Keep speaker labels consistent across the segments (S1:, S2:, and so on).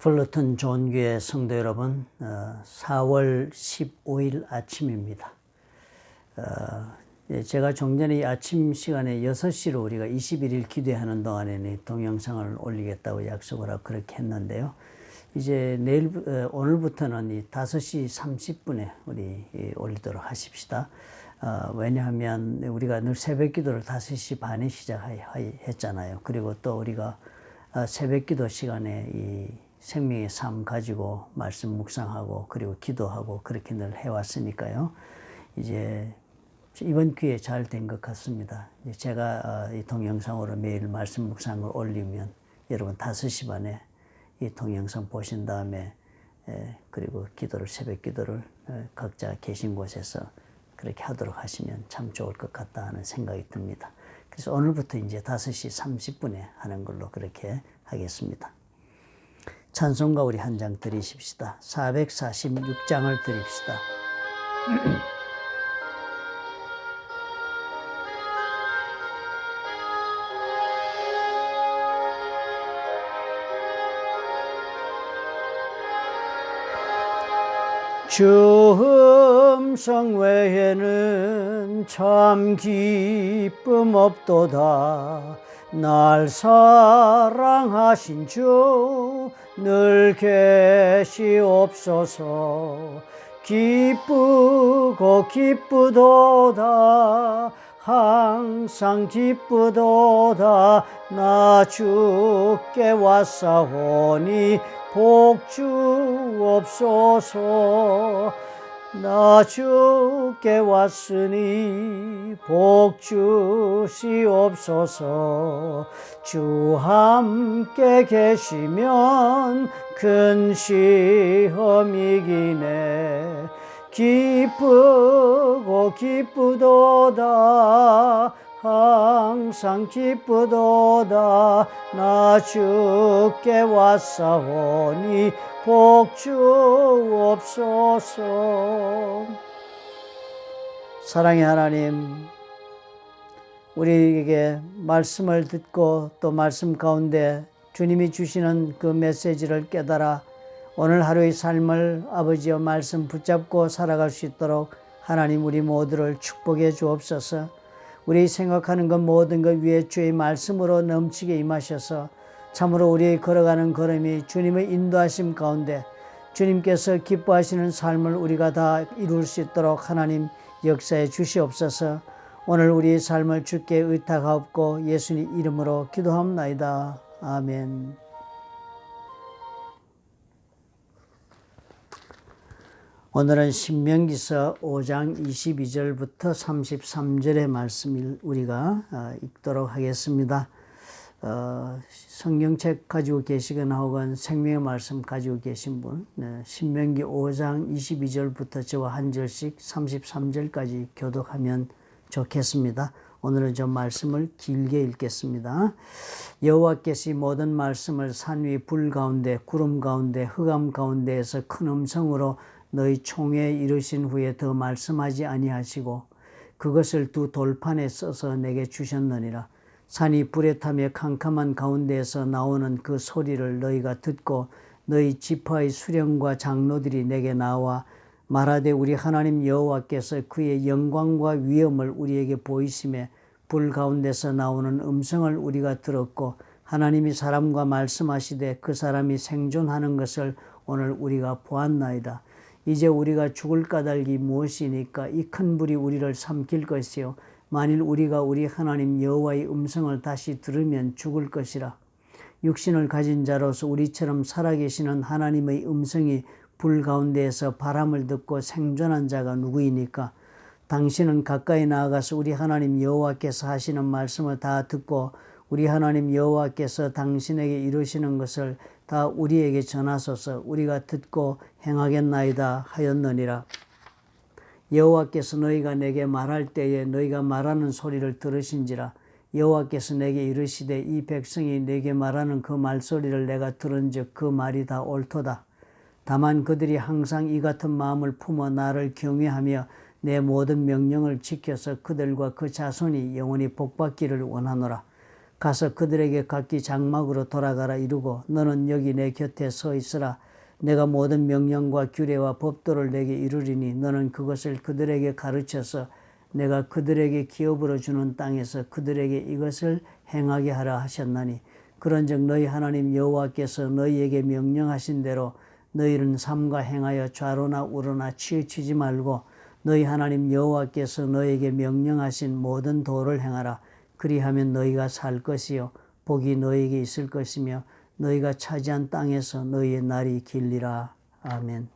S1: 플러튼 존교회 성도 여러분, 어, 4월 15일 아침입니다. 어, 예, 제가 종전에 아침 시간에 6시로 우리가 21일 기도하는 동안에는 동영상을 올리겠다고 약속을 하고 그렇게 했는데요. 이제 내일, 어, 오늘부터는 이 5시 30분에 우리 올리도록 하십시다. 왜냐하면 우리가 늘 새벽 기도를 5시 반에 시작했잖아요. 그리고 또 우리가 새벽 기도 시간에 이 생명의 삶 가지고 말씀 묵상하고 그리고 기도하고 그렇게 늘 해왔으니까요. 이제 이번 기회에 잘 된 것 같습니다. 제가 어, 이 동영상으로 매일 말씀 묵상을 올리면 여러분 5시 반에 이 동영상 보신 다음에 그리고 기도를 새벽 기도를 어, 각자 계신 곳에서 그렇게 하도록 하시면 참 좋을 것 같다 하는 생각이 듭니다. 그래서 오늘부터 이제 5시 30분에 하는 걸로 그렇게 하겠습니다. 찬송가 우리 한 장 드리십시다. 446장을 드립시다. 주 음성 외에는 참 기쁨 없도다 날 사랑하신 주 늘 계시옵소서. 기쁘고 기쁘도다. 항상 기쁘도다. 나 주께 왔사오니 복주옵소서 나 주께 왔으니 복 주시옵소서. 주 함께 계시면 큰 시험 이기네. 기쁘고 기쁘도다 항상 기쁘도다. 나 주께 왔사오니 복주옵소서. 사랑의 하나님 우리에게 말씀을 듣고 또 말씀 가운데 주님이 주시는 그 메시지를 깨달아 오늘 하루의 삶을 아버지의 말씀 붙잡고 살아갈 수 있도록 하나님 우리 모두를 축복해 주옵소서 우리 생각하는 것 모든 것 위에 주의 말씀으로 넘치게 임하셔서 참으로 우리의 걸어가는 걸음이 주님의 인도하심 가운데 주님께서 기뻐하시는 삶을 우리가 다 이룰 수 있도록 하나님 역사해 주시옵소서 오늘 우리의 삶을 주께 의탁하옵고 예수님 이름으로 기도합나이다. 아멘. 오늘은 신명기서 5장 22절부터 33절의 말씀을 우리가 어, 읽도록 하겠습니다. 어, 성경책 가지고 계시거나 혹은 생명의 말씀 가지고 계신 분, 네, 신명기 5장 22절부터 저와 한 절씩 33절까지 교독하면 좋겠습니다. 오늘은 저 말씀을 길게 읽겠습니다. 여호와께서 모든 말씀을 산 위 불 가운데 구름 가운데 흑암 가운데에서 큰 음성으로 너희 총에 이르신 후에 더 말씀하지 아니하시고 그것을 두 돌판에 써서 내게 주셨느니라. 산이 불에 타며 캄캄한 가운데에서 나오는 그 소리를 너희가 듣고 너희 지파의 수령과 장로들이 내게 나와 말하되 우리 하나님 여호와께서 그의 영광과 위엄을 우리에게 보이심에 불 가운데서 나오는 음성을 우리가 들었고 하나님이 사람과 말씀하시되 그 사람이 생존하는 것을 오늘 우리가 보았나이다. 이제 우리가 죽을 까닭이 무엇이니까 이 큰 불이 우리를 삼킬 것이요. 만일 우리가 우리 하나님 여호와의 음성을 다시 들으면 죽을 것이라. 육신을 가진 자로서 우리처럼 살아계시는 하나님의 음성이 불 가운데에서 바람을 듣고 생존한 자가 누구이니까. 당신은 가까이 나아가서 우리 하나님 여호와께서 하시는 말씀을 다 듣고 우리 하나님 여호와께서 당신에게 이루시는 것을 다 우리에게 전하소서 우리가 듣고 행하겠나이다 하였느니라. 여호와께서 너희가 내게 말할 때에 너희가 말하는 소리를 들으신지라 여호와께서 내게 이르시되 이 백성이 내게 말하는 그 말소리를 내가 들은즉 그 말이 다 옳도다. 다만 그들이 항상 이 같은 마음을 품어 나를 경외하며 내 모든 명령을 지켜서 그들과 그 자손이 영원히 복받기를 원하노라. 가서 그들에게 각기 장막으로 돌아가라 이르고 너는 여기 내 곁에 서 있으라. 내가 모든 명령과 규례와 법도를 내게 이루리니 너는 그것을 그들에게 가르쳐서 내가 그들에게 기업으로 주는 땅에서 그들에게 이것을 행하게 하라 하셨나니 그런즉 너희 하나님 여호와께서 너희에게 명령하신 대로 너희는 삼가 행하여 좌로나 우로나 치우치지 말고 너희 하나님 여호와께서 너희에게 명령하신 모든 도를 행하라 그리하면 너희가 살 것이요 복이 너희에게 있을 것이며 너희가 차지한 땅에서 너희의 날이 길리라 아멘.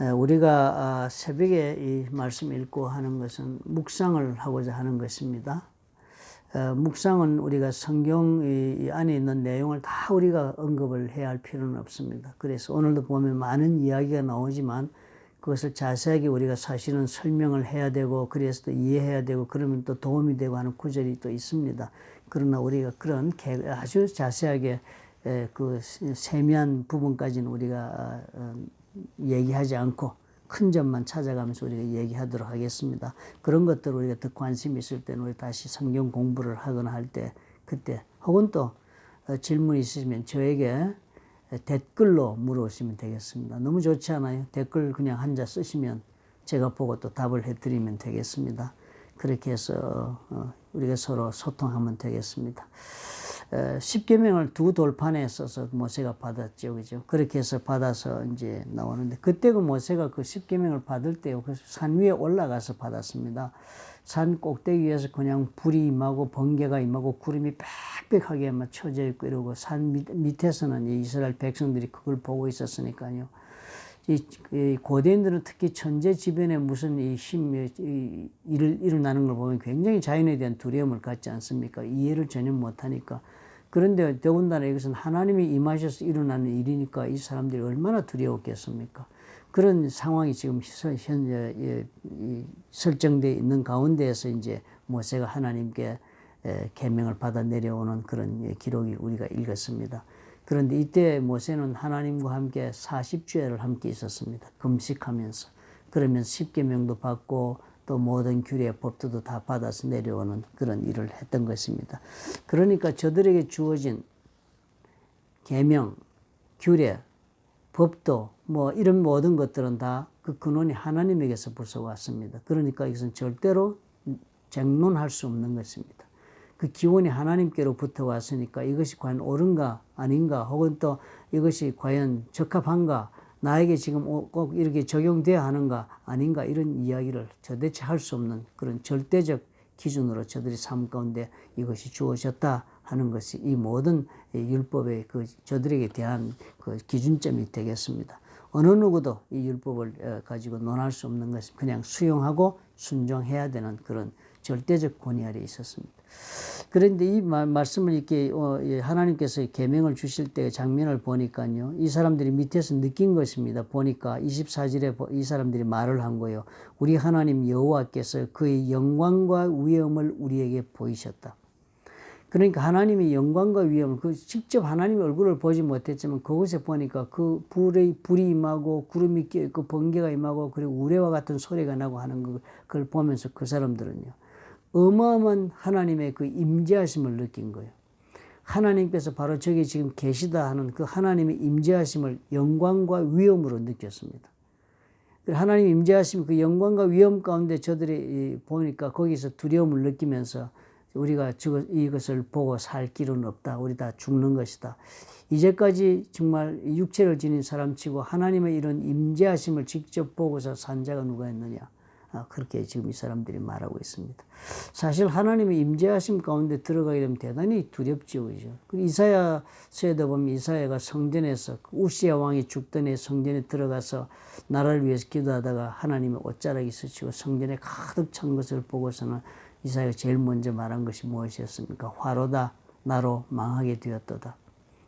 S1: 에, 우리가 아, 새벽에 이 말씀 읽고 하는 것은 묵상을 하고자 하는 것입니다. 어, 묵상은 우리가 성경 이 안에 있는 내용을 다 우리가 언급을 해야 할 필요는 없습니다. 그래서 오늘도 보면 많은 이야기가 나오지만 그것을 자세하게 우리가 사실은 설명을 해야 되고 그래서 또 이해해야 되고 그러면 또 도움이 되고 하는 구절이 또 있습니다. 그러나 우리가 그런 개- 아주 자세하게 에, 그 세미한 부분까지는 우리가 어, 얘기하지 않고 큰 점만 찾아가면서 우리가 얘기하도록 하겠습니다. 그런 것들 우리가 더 관심 있을 때는 우리 다시 성경 공부를 하거나 할 때 그때 혹은 또 어, 질문 있으시면 저에게 댓글로 물어보시면 되겠습니다. 너무 좋지 않아요? 댓글 그냥 한자 쓰시면 제가 보고 또 답을 해드리면 되겠습니다. 그렇게 해서 어, 우리가 서로 소통하면 되겠습니다. 에, 십계명을 두 돌판에 써서 모세가 받았죠, 그죠? 그렇게 해서 받아서 이제 나오는데 그때 그 모세가 그 십계명을 받을 때요, 그산 위에 올라가서 받았습니다. 산 꼭대기 위에서 그냥 불이 임하고 번개가 임하고 구름이 빽빽하게 막 쳐져 있고 이러고 산 밑, 밑에서는 이 이스라엘 백성들이 그걸 보고 있었으니까요. 이, 이 고대인들은 특히 천재 지변에 무슨 이 힘, 이, 일을 일어나는 걸 보면 굉장히 자연에 대한 두려움을 갖지 않습니까? 이해를 전혀 못하니까. 그런데 더군다나 이것은 하나님이 임하셔서 일어나는 일이니까 이 사람들이 얼마나 두려웠겠습니까? 그런 상황이 지금 서- 현재 설정되어 있는 가운데에서 이제 모세가 하나님께 에, 계명을 받아 내려오는 그런 예, 기록이 우리가 읽었습니다. 그런데 이때 모세는 하나님과 함께 40주야를 함께 있었습니다. 금식하면서. 그러면 십계명도 받고 또 모든 규례 법도도 다 받아서 내려오는 그런 일을 했던 것입니다. 그러니까 저들에게 주어진 계명, 규례, 법도 뭐 이런 모든 것들은 다 그 근원이 하나님에게서 벌써 왔습니다. 그러니까 이것은 절대로 쟁론할 수 없는 것입니다. 그 기원이 하나님께로부터 왔으니까 이것이 과연 옳은가 아닌가 혹은 또 이것이 과연 적합한가 나에게 지금 오- 꼭 이렇게 적용돼야 하는가 아닌가 이런 이야기를 도대체 할 수 없는 그런 절대적 기준으로 저들이 삶 가운데 이것이 주어졌다 하는 것이 이 모든 이 율법의 그 저들에게 대한 그 기준점이 되겠습니다. 어느 누구도 이 율법을 어, 가지고 논할 수 없는 것은 그냥 수용하고 순종해야 되는 그런 절대적 권위 아래 있었습니다. 그런데 이 마- 말씀을 이렇게 어, 예, 하나님께서 계명을 주실 때 장면을 보니까요. 이 사람들이 밑에서 느낀 것입니다. 보니까 24절에 이 사람들이 말을 한 거예요. 우리 하나님 여호와께서 그의 영광과 위엄을 우리에게 보이셨다. 그러니까 하나님의 영광과 위엄을 그 직접 하나님의 얼굴을 보지 못했지만 그곳에 보니까 그 불의 불이 임하고 구름이 끼어 있고 번개가 임하고 그리고 우레와 같은 소리가 나고 하는 그- 그걸 보면서 그 사람들은요 어마어마한 하나님의 그 임재하심을 느낀 거예요. 하나님께서 바로 저기 지금 계시다 하는 그 하나님의 임재하심을 영광과 위엄으로 느꼈습니다. 그 하나님 임재하심 그 영광과 위엄 가운데 저들이 이 보니까 거기서 두려움을 느끼면서 우리가 이것을 보고 살 길은 없다. 우리 다 죽는 것이다. 이제까지 정말 육체를 지닌 사람치고 하나님의 이런 임재하심을 직접 보고서 산 자가 누가 있느냐. 아, 그렇게 지금 이 사람들이 말하고 있습니다. 사실 하나님의 임재하심 가운데 들어가게 되면 대단히 두렵지요, 그죠? 그 이사야서에도 보면 이사야가 성전에서 그 우시야 왕이 죽던 해 성전에 들어가서 나라를 위해서 기도하다가 하나님의 옷자락이 스치고 성전에 가득 찬 것을 보고서는 이사야가 제일 먼저 말한 것이 무엇이었습니까? 화로다 나로 망하게 되었도다.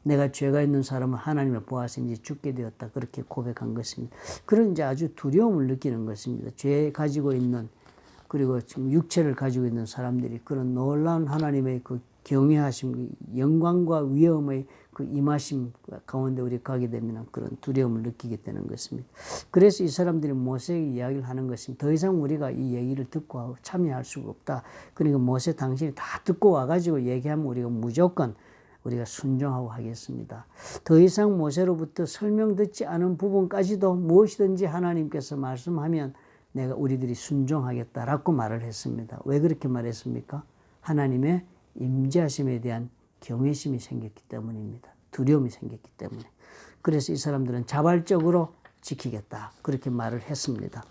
S1: 내가 죄가 있는 사람은 하나님을 보아서 이제 죽게 되었다. 그렇게 고백한 것입니다. 그런 이제 아주 두려움을 느끼는 것입니다. 죄 가지고 있는 그리고 지금 육체를 가지고 있는 사람들이 그런 놀라운 하나님의 그 경외하심, 영광과 위엄의 그 임하심 가운데 우리 가게 되면 그런 두려움을 느끼게 되는 것입니다. 그래서 이 사람들이 모세에게 이야기를 하는 것입니다. 더 이상 우리가 이 얘기를 듣고 참여할 수가 없다. 그러니까 모세 당신이 다 듣고 와가지고 얘기하면 우리가 무조건 우리가 순종하고 하겠습니다. 더 이상 모세로부터 설명 듣지 않은 부분까지도 무엇이든지 하나님께서 말씀하면 내가 우리들이 순종하겠다라고 말을 했습니다. 왜 그렇게 말했습니까? 하나님의 임재하심에 대한 경외심이 생겼기 때문입니다. 두려움이 생겼기 때문에. 그래서 이 사람들은 자발적으로 지키겠다. 그렇게 말을 했습니다.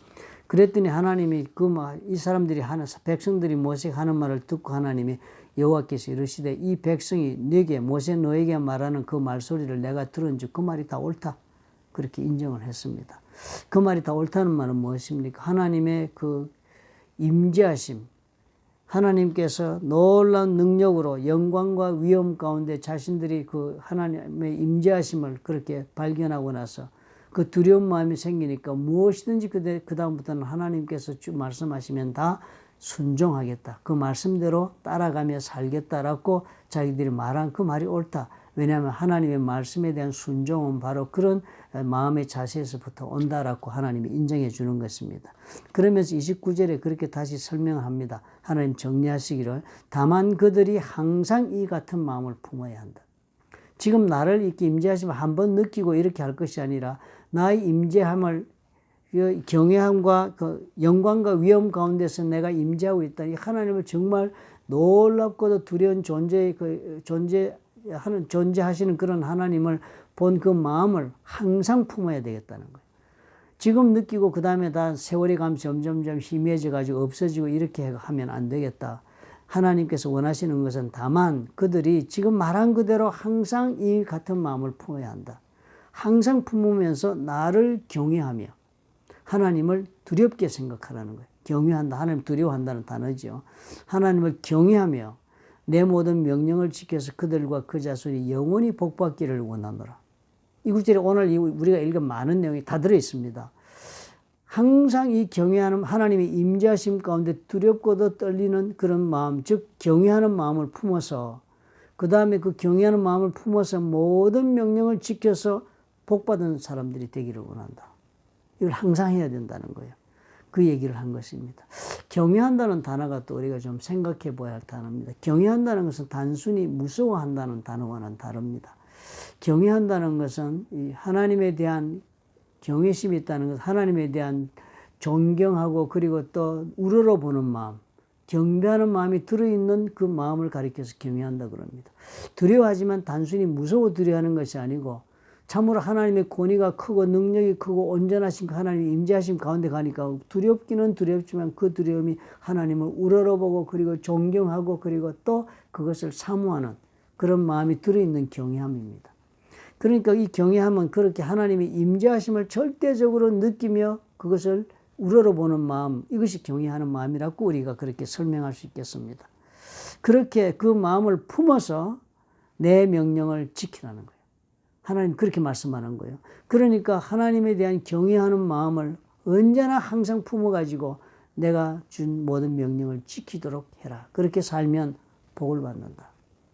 S1: 그랬더니 하나님이 그 말, 이 사람들이 하는, 백성들이 모세가 하는 말을 듣고 하나님이 여호와께서 이르시되 이 백성이 네게 모세 너에게 말하는 그 말소리를 내가 들은즉 그 말이 다 옳다. 그렇게 인정을 했습니다. 그 말이 다 옳다는 말은 무엇입니까? 하나님의 그 임재하심, 하나님께서 놀라운 능력으로 영광과 위엄 가운데 자신들이 그 하나님의 임재하심을 그렇게 발견하고 나서 그 두려운 마음이 생기니까 무엇이든지 그대 그 다음부터는 하나님께서 쭉 말씀하시면 다 순종하겠다. 그 말씀대로 따라가며 살겠다라고 자기들이 말한 그 말이 옳다. 왜냐하면 하나님의 말씀에 대한 순종은 바로 그런 마음의 자세에서부터 온다라고 하나님이 인정해 주는 것입니다. 그러면서 29절에 그렇게 다시 설명을 합니다. 하나님 정리하시기를 다만 그들이 항상 이 같은 마음을 품어야 한다. 지금 나를 이렇게 임재하시면 한 번 느끼고 이렇게 할 것이 아니라 나의 임재함을 경외함과 그 영광과 위엄 가운데서 내가 임재하고 있다. 이 하나님을 정말 놀랍고도 두려운 존재 그 존재 하는 존재하시는 그런 하나님을 본 그 마음을 항상 품어야 되겠다는 거예요. 지금 느끼고 그 다음에 다 세월이 가면 점점점 희미해져 가지고 없어지고 이렇게 하면 안 되겠다. 하나님께서 원하시는 것은 다만 그들이 지금 말한 그대로 항상 이 같은 마음을 품어야 한다. 항상 품으면서 나를 경외하며 하나님을 두렵게 생각하라는 거예요. 경외한다. 하나님 두려워한다는 단어죠. 하나님을 경외하며 내 모든 명령을 지켜서 그들과 그 자손이 영원히 복받기를 원하노라. 이 구절에 오늘 우리가 읽은 많은 내용이 다 들어 있습니다. 항상 이 경외하는 하나님의 임재하심 가운데 두렵고도 떨리는 그런 마음, 즉 경외하는 마음을 품어서 그 다음에 그 경외하는 마음을 품어서 모든 명령을 지켜서 복받은 사람들이 되기를 원한다. 이걸 항상 해야 된다는 거예요. 그 얘기를 한 것입니다. 경외한다는 단어가 또 우리가 좀 생각해 봐야 할 단어입니다. 경외한다는 것은 단순히 무서워한다는 단어와는 다릅니다. 경외한다는 것은 하나님에 대한 경외심이 있다는 것, 하나님에 대한 존경하고 그리고 또 우러러보는 마음, 경배하는 마음이 들어있는 그 마음을 가리켜서 경외한다 그럽니다. 두려워하지만 단순히 무서워 두려워하는 것이 아니고 참으로 하나님의 권위가 크고 능력이 크고 온전하신 그 하나님의 임재하심 가운데 가니까 두렵기는 두렵지만 그 두려움이 하나님을 우러러보고 그리고 존경하고 그리고 또 그것을 사모하는 그런 마음이 들어있는 경외함입니다. 그러니까 이 경외함은 그렇게 하나님의 임재하심을 절대적으로 느끼며 그것을 우러러보는 마음 이것이 경외하는 마음이라고 우리가 그렇게 설명할 수 있겠습니다. 그렇게 그 마음을 품어서 내 명령을 지키라는 거예요. 하나님 그렇게 말씀하는 거예요. 그러니까 하나님에 대한 경외하는 마음을 언제나 항상 품어가지고 내가 준 모든 명령을 지키도록 해라. 그렇게 살면 복을 받는다.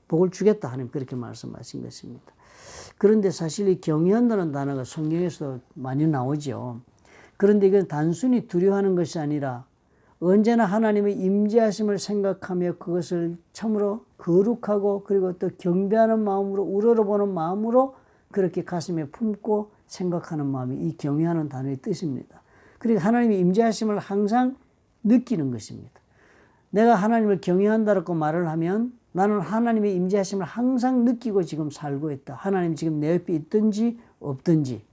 S1: 복을 주겠다 하나님 그렇게 말씀하신 것입니다. 그런데 사실 이 경외한다는 단어가 성경에서도 많이 나오죠. 그런데 이건 단순히 두려워하는 것이 아니라 언제나 하나님의 임재하심을 생각하며 그것을 참으로 거룩하고 그리고 또 경배하는 마음으로 우러러보는 마음으로 그렇게 가슴에 품고 생각하는 마음이 이 경외하는 단어의 뜻입니다. 그러니까 하나님의 임재하심을 항상 느끼는 것입니다. 내가 하나님을 경외한다고 말을 하면 나는 하나님의 임재하심을 항상 느끼고 지금 살고 있다. 하나님 지금 내 옆에 있든지 없든지.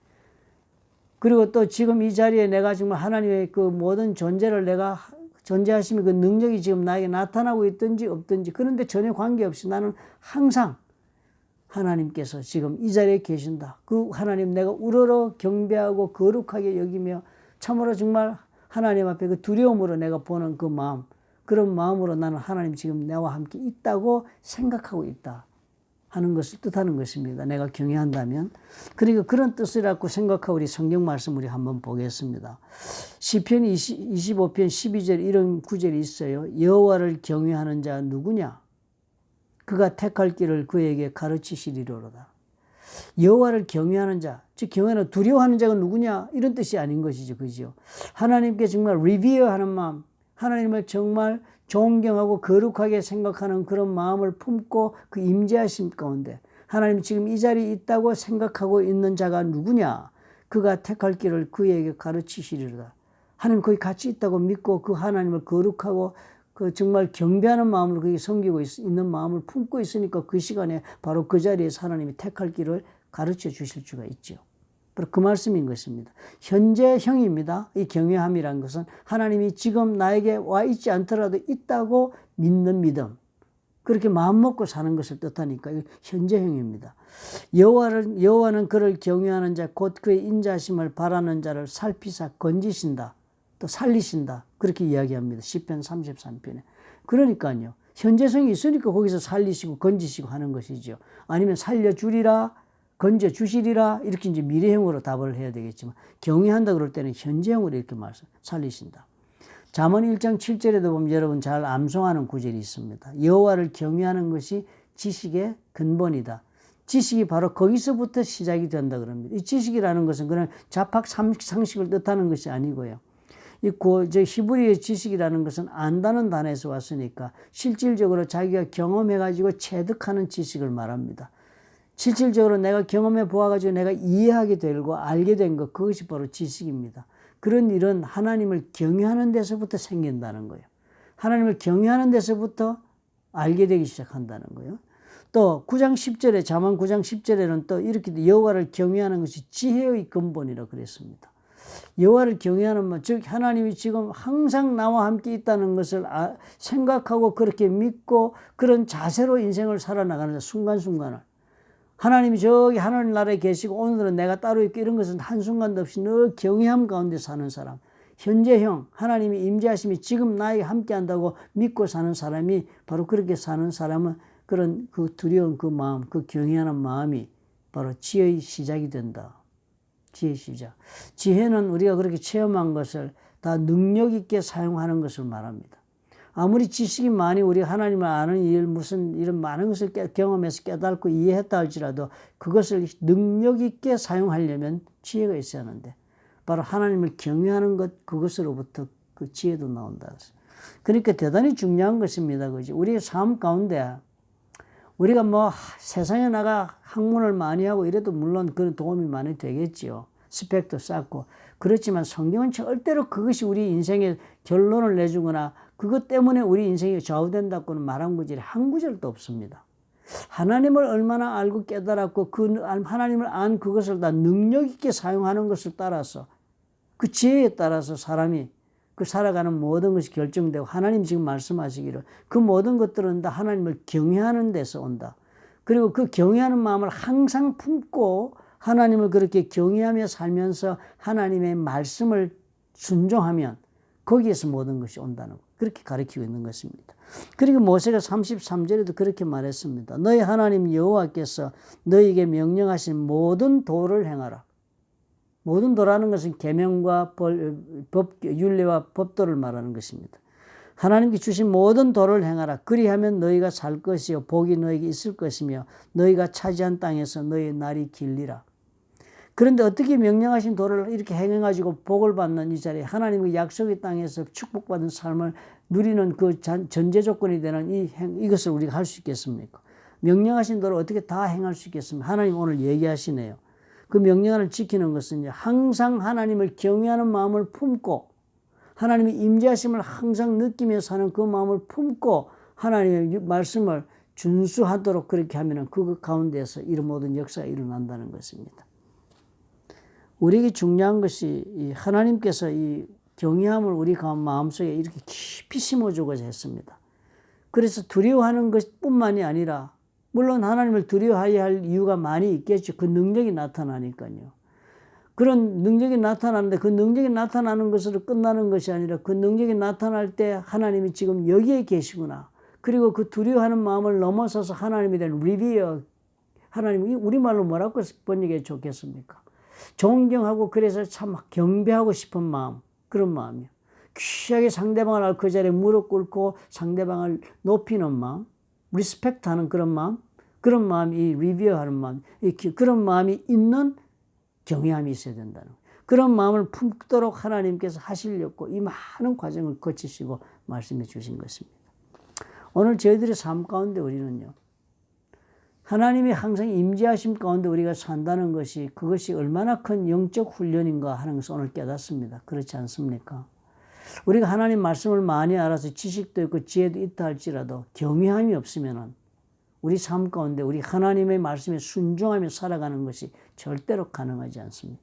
S1: 그리고 또 지금 이 자리에 내가 정말 하나님의 그 모든 존재를 내가 존재하심의 그 능력이 지금 나에게 나타나고 있든지 없든지 그런데 전혀 관계없이 나는 항상 하나님께서 지금 이 자리에 계신다. 그 하나님 내가 우러러 경배하고 거룩하게 여기며 참으로 정말 하나님 앞에 그 두려움으로 내가 보는 그 마음, 그런 마음으로 나는 하나님 지금 나와 함께 있다고 생각하고 있다. 하는 것을 뜻하는 것입니다. 내가 경외한다면. 그러니까 그런 뜻이라고 생각하고 우리 성경 말씀 우리 한번 보겠습니다. 시편 20, 25편 12절 이런 구절이 있어요. 여호와를 경외하는 자 누구냐? 그가 택할 길을 그에게 가르치시리로다. 여호와를 경외하는 자, 즉 경외하는 두려워하는 자가 누구냐 이런 뜻이 아닌 것이죠, 그죠? 하나님께 정말 리비어하는 마음, 하나님을 정말 존경하고 거룩하게 생각하는 그런 마음을 품고 그 임재하심 가운데 하나님 지금 이 자리에 있다고 생각하고 있는 자가 누구냐? 그가 택할 길을 그에게 가르치시리로다. 하나님 거기 같이 있다고 믿고 그 하나님을 거룩하고 그 정말 경배하는 마음으로 그게 섬기고 있, 는 마음을 품고 있으니까 그 시간에 바로 그 자리에서 하나님이 택할 길을 가르쳐 주실 수가 있죠. 바로 그 말씀인 것입니다. 현재형입니다. 이 경외함이란 것은 하나님이 지금 나에게 와 있지 않더라도 있다고 믿는 믿음. 그렇게 마음 먹고 사는 것을 뜻하니까 현재형입니다. 여호와를 여호와는 그를 경외하는 자 곧 그의 인자심을 바라는 자를 살피사 건지신다. 또 살리신다. 그렇게 이야기합니다. 시편 33편에. 그러니까요. 현재성이 있으니까 거기서 살리시고 건지시고 하는 것이죠. 아니면 살려주리라, 건져 주시리라, 이렇게 이제 미래형으로 답을 해야 되겠지만, 경외한다 그럴 때는 현재형으로 이렇게 말씀, 살리신다. 잠언 1장 7절에도 보면 여러분 잘 암송하는 구절이 있습니다. 여호와를 경외하는 것이 지식의 근본이다. 지식이 바로 거기서부터 시작이 된다 그럽니다. 이 지식이라는 것은 그냥 잡학 상식을 뜻하는 것이 아니고요. 이 히브리의 지식이라는 것은 안다는 단에서 왔으니까 실질적으로 자기가 경험해가지고 체득하는 지식을 말합니다. 실질적으로 내가 경험해 보아가지고 내가 이해하게 되고 알게 된 것, 그것이 바로 지식입니다. 그런 일은 하나님을 경외하는 데서부터 생긴다는 거예요. 하나님을 경외하는 데서부터 알게 되기 시작한다는 거예요. 또 9장 10절에 잠언 9장 10절에는 또 이렇게 여호와를 경외하는 것이 지혜의 근본이라 그랬습니다. 여호와를 경외하는 말, 즉 하나님이 지금 항상 나와 함께 있다는 것을 아, 생각하고 그렇게 믿고 그런 자세로 인생을 살아나가는 순간순간을 하나님이 저기 하나님 나라에 계시고 오늘은 내가 따로 있고 이런 것은 한순간도 없이 늘 경외함 가운데 사는 사람 현재형 하나님이 임재하심이 지금 나에게 함께 한다고 믿고 사는 사람이 바로 그렇게 사는 사람은 그런 그 두려운 그 마음 그 경외하는 마음이 바로 지혜의 시작이 된다. 지혜 시작. 지혜는 우리가 그렇게 체험한 것을 다 능력 있게 사용하는 것을 말합니다. 아무리 지식이 많이 우리 하나님을 아는 일, 무슨 이런 많은 것을 깨, 경험해서 깨닫고 이해했다 할지라도 그것을 능력 있게 사용하려면 지혜가 있어야 하는데 바로 하나님을 경외하는 것, 그것으로부터 그 지혜도 나온다. 그러니까 대단히 중요한 것입니다. 그지? 우리의 삶 가운데 우리가 뭐 세상에 나가 학문을 많이 하고 이래도 물론 그런 도움이 많이 되겠지요. 스펙도 쌓고. 그렇지만 성경은 절대로 그것이 우리 인생의 결론을 내주거나 그것 때문에 우리 인생이 좌우된다고는 말한 구절이 한 구절도 없습니다. 하나님을 얼마나 알고 깨달았고 그 하나님을 안 그것을 다 능력 있게 사용하는 것을 따라서 그 지혜에 따라서 사람이 그 살아가는 모든 것이 결정되고 하나님 지금 말씀하시기를 그 모든 것들은 다 하나님을 경외하는 데서 온다. 그리고 그 경외하는 마음을 항상 품고 하나님을 그렇게 경외하며 살면서 하나님의 말씀을 순종하면 거기에서 모든 것이 온다는 것. 그렇게 가르치고 있는 것입니다. 그리고 모세가 33절에도 그렇게 말했습니다. 너희 하나님 여호와께서 너희에게 명령하신 모든 도를 행하라. 모든 도라는 것은 계명과 법, 윤례와 법도를 말하는 것입니다. 하나님께 주신 모든 도를 행하라. 그리하면 너희가 살 것이요 복이 너에게 있을 것이며 너희가 차지한 땅에서 너희 날이 길리라. 그런데 어떻게 명령하신 도를 이렇게 행해가지고 복을 받는 이 자리에 하나님의 약속의 땅에서 축복받은 삶을 누리는 그 전제 조건이 되는 이 행, 이것을 우리가 할 수 있겠습니까? 명령하신 도를 어떻게 다 행할 수 있겠습니까? 하나님 오늘 얘기하시네요. 그 명령을 지키는 것은 항상 하나님을 경외하는 마음을 품고 하나님의 임재하심을 항상 느끼며 사는 그 마음을 품고 하나님의 말씀을 준수하도록 그렇게 하면 그 가운데서 이런 모든 역사가 일어난다는 것입니다. 우리에게 중요한 것이 하나님께서 이 경외함을 우리 마음속에 이렇게 깊이 심어주고자 했습니다. 그래서 두려워하는 것뿐만이 아니라 물론 하나님을 두려워해야 할 이유가 많이 있겠죠. 그 능력이 나타나니까요. 그런 능력이 나타나는데 그 능력이 나타나는 것으로 끝나는 것이 아니라 그 능력이 나타날 때 하나님이 지금 여기에 계시구나. 그리고 그 두려워하는 마음을 넘어서서 하나님에 대한 리비어 하나님이 우리말로 뭐라고 번역해 좋겠습니까? 존경하고 그래서 참 경배하고 싶은 마음 그런 마음이요. 귀하게 상대방을 그 자리에 무릎 꿇고 상대방을 높이는 마음 리스펙트 하는 그런 마음 그런 마음이 리뷰하는 마음, 그런 마음이 있는 경외함이 있어야 된다는 거예요. 그런 마음을 품도록 하나님께서 하시려고 이 많은 과정을 거치시고 말씀해 주신 것입니다. 오늘 저희들의 삶 가운데 우리는요. 하나님이 항상 임재하심 가운데 우리가 산다는 것이 그것이 얼마나 큰 영적 훈련인가 하는 것을 오늘 깨닫습니다. 그렇지 않습니까? 우리가 하나님 말씀을 많이 알아서 지식도 있고 지혜도 있다 할지라도 경외함이 없으면은 우리 삶 가운데 우리 하나님의 말씀에 순종하며 살아가는 것이 절대로 가능하지 않습니다.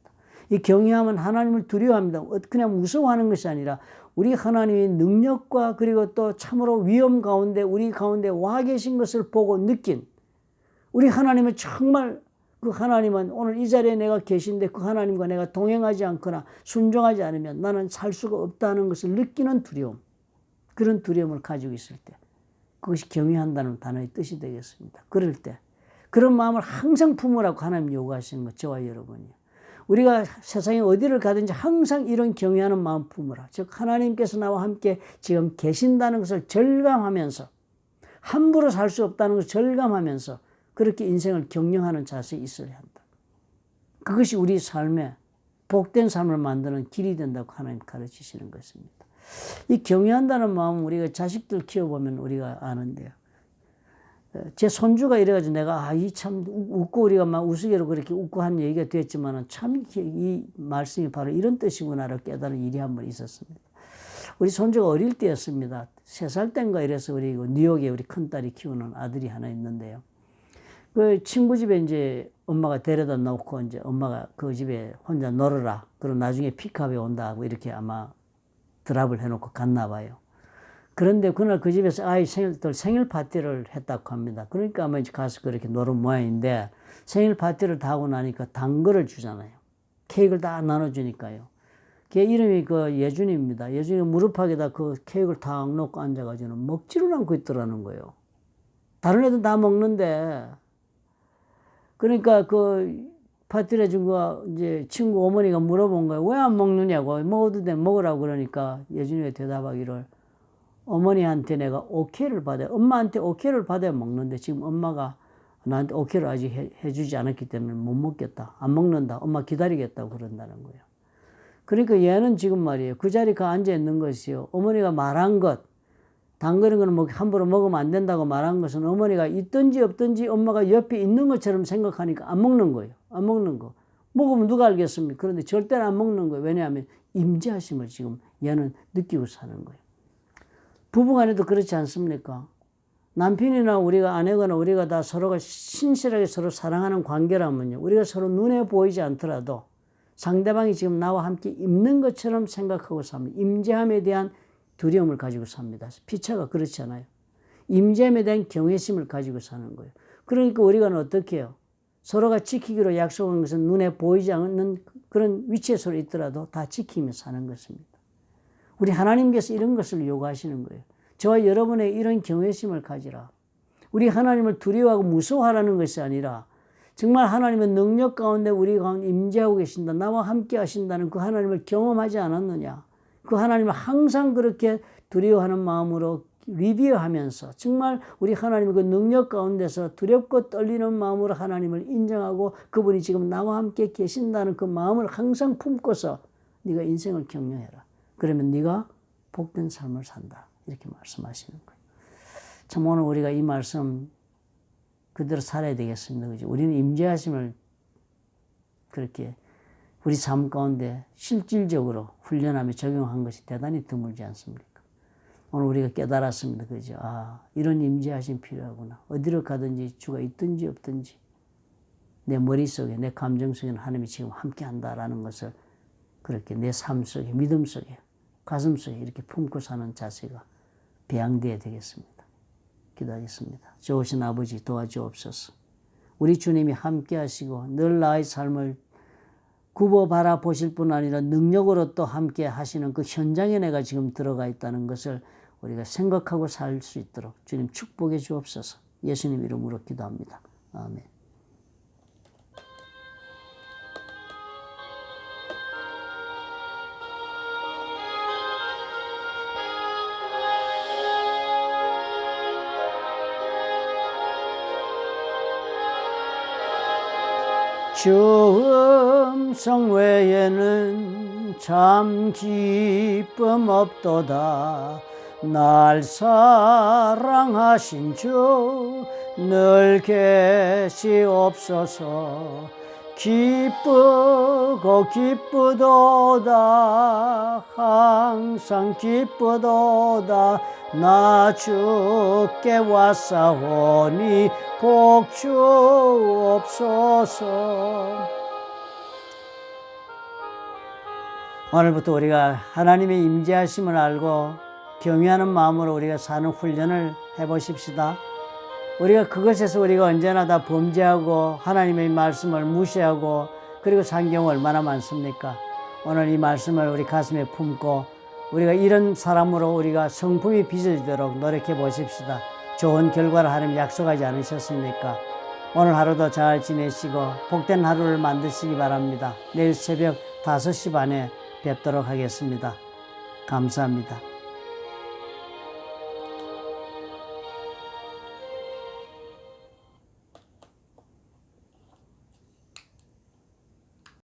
S1: 이 경외함은 하나님을 두려워합니다. 어, 그냥 무서워하는 것이 아니라 우리 하나님의 능력과 그리고 또 참으로 위험 가운데 우리 가운데 와 계신 것을 보고 느낀 우리 하나님은 정말 그 하나님은 오늘 이 자리에 내가 계신데 그 하나님과 내가 동행하지 않거나 순종하지 않으면 나는 살 수가 없다는 것을 느끼는 두려움. 그런 두려움을 가지고 있을 때 그것이 경외한다는 단어의 뜻이 되겠습니다. 그럴 때 그런 마음을 항상 품으라고 하나님 요구하시는 것 저와 여러분이요. 우리가 세상에 어디를 가든지 항상 이런 경외하는 마음 품으라. 즉 하나님께서 나와 함께 지금 계신다는 것을 절감하면서 함부로 살 수 없다는 것을 절감하면서 그렇게 인생을 경영하는 자세에 있어야 한다. 그것이 우리 삶에 복된 삶을 만드는 길이 된다고 하나님 가르치시는 것입니다. 이 경외한다는 마음은 우리가 자식들 키워보면 우리가 아는데요. 제 손주가 이래가지고 내가 아, 이 참 웃고 우리가 막 우스개로 그렇게 웃고 한 얘기가 됐지만은 참 이 말씀이 바로 이런 뜻이구나를 깨달은 일이 한 번 있었습니다. 우리 손주가 어릴 때였습니다. 세 살 땐가 이래서 우리 그 뉴욕에 우리 큰 딸이 키우는 아들이 하나 있는데요. 그 친구 집에 이제 엄마가 데려다 놓고 이제 엄마가 그 집에 혼자 놀아라. 그럼 나중에 픽업에 온다 하고 이렇게 아마 드랍을 해놓고 갔나 봐요. 그런데 그날 그 집에서 아이 생일들 생일 파티를 했다고 합니다. 그러니까 아마 이제 가서 그렇게 노는 모양인데 생일 파티를 다 하고 나니까 단 거를 주잖아요. 케이크를 다 나눠주니까요. 걔 이름이 그 예준입니다. 예준이 무릎팍에다 그 케이크를 다 놓고 앉아가지고는 먹지를 않고 있더라는 거예요. 다른 애들 다 먹는데 그러니까 그거 이제 친구 어머니가 물어본 거예요. 왜 안 먹느냐고 먹어도 돼 먹으라고 그러니까 예준이가 대답하기를 어머니한테 내가 오케이를 받아야, 엄마한테 오케이를 받아야 먹는데 지금 엄마가 나한테 오케이를 아직 해, 해주지 않았기 때문에 못 먹겠다. 안 먹는다. 엄마 기다리겠다고 그런다는 거예요. 그러니까 얘는 지금 말이에요. 그 자리에 그 앉아 있는 것이요. 어머니가 말한 것, 당근인 거는 뭐 함부로 먹으면 안 된다고 말한 것은 어머니가 있든지 없든지 엄마가 옆에 있는 것처럼 생각하니까 안 먹는 거예요. 안 먹는 거. 먹으면 누가 알겠습니까? 그런데 절대로 안 먹는 거예요. 왜냐하면 임재하심을 지금 얘는 느끼고 사는 거예요. 부부간에도 그렇지 않습니까? 남편이나 우리가 아내거나 우리가 다 서로가 신실하게 서로 사랑하는 관계라면요. 우리가 서로 눈에 보이지 않더라도 상대방이 지금 나와 함께 있는 것처럼 생각하고 삽니다. 임재함에 대한 두려움을 가지고 삽니다. 피차가 그렇잖아요. 임재함에 대한 경외심을 가지고 사는 거예요. 그러니까 우리가 어떻게 해요? 서로가 지키기로 약속한 것은 눈에 보이지 않는 그런 위치에 서로 있더라도 다 지키며 사는 것입니다. 우리 하나님께서 이런 것을 요구하시는 거예요. 저와 여러분의 이런 경외심을 가지라. 우리 하나님을 두려워하고 무서워하라는 것이 아니라 정말 하나님의 능력 가운데 우리 가운데 임재하고 계신다. 나와 함께 하신다는 그 하나님을 경험하지 않았느냐. 그 하나님을 항상 그렇게 두려워하는 마음으로 리뷰하면서 정말 우리 하나님의 그 능력 가운데서 두렵고 떨리는 마음으로 하나님을 인정하고 그분이 지금 나와 함께 계신다는 그 마음을 항상 품고서 네가 인생을 격려해라. 그러면 네가 복된 삶을 산다. 이렇게 말씀하시는 거예요. 참 오늘 우리가 이 말씀 그대로 살아야 되겠습니다. 그죠? 우리는 임재하심을 그렇게 우리 삶 가운데 실질적으로 훈련하며 적용한 것이 대단히 드물지 않습니까? 오늘 우리가 깨달았습니다. 그죠? 아, 이런 임재하심 필요하구나. 어디로 가든지 주가 있든지 없든지 내 머릿속에, 내 감정 속에는 하나님이 지금 함께 한다라는 것을 그렇게 내 삶 속에, 믿음 속에, 가슴 속에 이렇게 품고 사는 자세가 배양되어야 되겠습니다. 기도하겠습니다. 좋으신 아버지 도와주옵소서. 우리 주님이 함께 하시고 늘 나의 삶을 굽어 바라보실 뿐 아니라 능력으로 또 함께 하시는 그 현장에 내가 지금 들어가 있다는 것을 우리가 생각하고 살 수 있도록 주님 축복해 주옵소서. 예수님 이름으로 기도합니다. 아멘. 주 음성 외에는 참 기쁨 없도다. 날 사랑하신 주 늘 계시옵소서. 기쁘고 기쁘도다. 항상 기쁘도다. 나 주께 왔사오니 복 주옵소서 오늘부터 우리가 하나님의 임재하심을 알고 경외하는 마음으로 우리가 사는 훈련을 해보십시다. 우리가 그것에서 우리가 언제나 다 범죄하고 하나님의 말씀을 무시하고 그리고 산 경우 얼마나 많습니까? 오늘 이 말씀을 우리 가슴에 품고 우리가 이런 사람으로 우리가 성품이 빚어지도록 노력해 보십시다. 좋은 결과를 하나님 약속하지 않으셨습니까? 오늘 하루도 잘 지내시고 복된 하루를 만드시기 바랍니다. 내일 새벽 5시 반에 뵙도록 하겠습니다. 감사합니다.